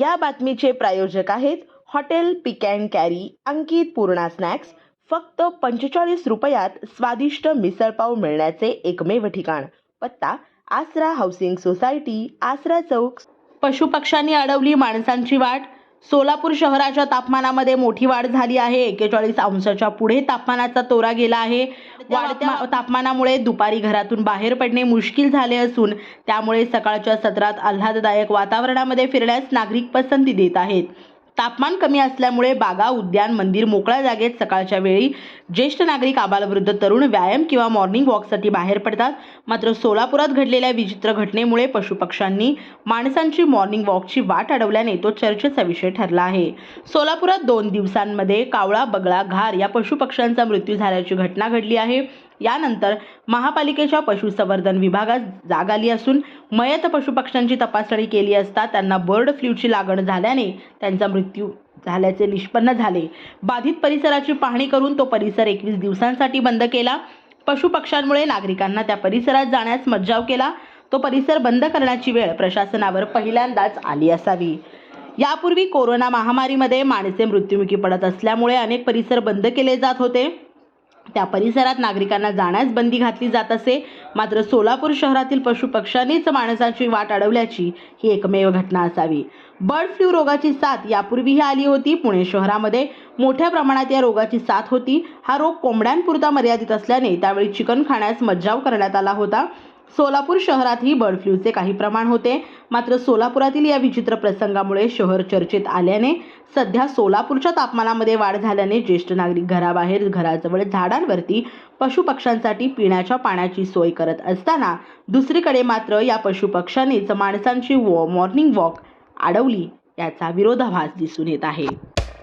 या बातमीचे प्रायोजक आहेत hotel pick and carry Ankit Purna snacks. फक्त पंचेचाळीस रुपयात स्वादिष्ट मिसळपाव मिळण्याचे एकमेव ठिकाण. पत्ता आसरा हाऊसिंग सोसायटी आसरा चौक. पशुपक्ष्यांनी अडवली माणसांची वाट सोलापूर शहराच्या तापमानामध्ये मोठी वाढ झाली आहे. एकेचाळीस अंशाच्या पुढे तापमानाचा तोरा गेला आहे. वाढत्या तापमानामुळे दुपारी घरातून बाहेर पडणे मुश्किल झाले असून त्यामुळे सकाळच्या सत्रात आल्हाददायक वातावरणामध्ये फिरण्यास नागरिक पसंती देत आहेत. तापमान कमी असल्यामुळे बागा उद्यान मंदिर मोकळ्या जागेत सकाळच्या वेळी ज्येष्ठ नागरिक आबालवृद्ध तरुण व्यायाम किंवा मॉर्निंग वॉकसाठी बाहेर पडतात. मात्र सोलापुरात घडलेल्या विचित्र घटनेमुळे पशुपक्ष्यांनी माणसांची मॉर्निंग वॉकची वाट अडवल्याने तो चर्चेचा विषय ठरला आहे. सोलापुरात दोन दिवसांमध्ये कावळा बगळा घार या पशुपक्ष्यांचा मृत्यू झाल्याची घटना घडली आहे. यानंतर महापालिकेच्या पशुसंवर्धन विभागात जाग आली असून मयत पशुपक्ष्यांची तपासणी केली असता त्यांना बर्ड फ्लूची लागण झाल्याने त्यांचा मृत्यू झाल्याचे निष्पन्न झाले. बाधित परिसराची पाहणी करून तो परिसर एकवीस दिवसांसाठी बंद केला. पशुपक्ष्यांमुळे नागरिकांना त्या परिसरात जाण्यास मज्जाव केला. तो परिसर बंद करण्याची वेळ प्रशासनावर पहिल्यांदाच आली असावी. यापूर्वी कोरोना महामारीमध्ये माणसे मृत्युमुखी पडत असल्यामुळे अनेक परिसर बंद केले जात होते. त्या परिसरात नागरिकांना जाण्यास बंदी घातली जात असे. मात्र सोलापूर शहरातील पशुपक्ष्यांनीच माणसाची वाट अडवल्याची ही एकमेव घटना असावी. बर्ड फ्लू रोगाची साथ यापूर्वीही आली होती. पुणे शहरामध्ये मोठ्या प्रमाणात या रोगाची साथ होती. हा रोग कोंबड्यांपुरता मर्यादित असल्याने त्यावेळी चिकन खाण्यास मज्जाव करण्यात आला होता. सोलापूर शहरातही बर्ड फ्लूचे काही प्रमाण होते. मात्र सोलापुरातील या विचित्र प्रसंगामुळे शहर चर्चेत आल्याने सध्या सोलापूरच्या तापमानामध्ये वाढ झाल्याने ज्येष्ठ नागरिक घराबाहेर घराजवळ झाडांवरती पशुपक्ष्यांसाठी पिण्याच्या पाण्याची सोय करत असताना दुसरीकडे मात्र या पशुपक्ष्यांनीच माणसांची वॉ मॉर्निंग वॉक अडवली याचा विरोधाभास दिसून येत आहे.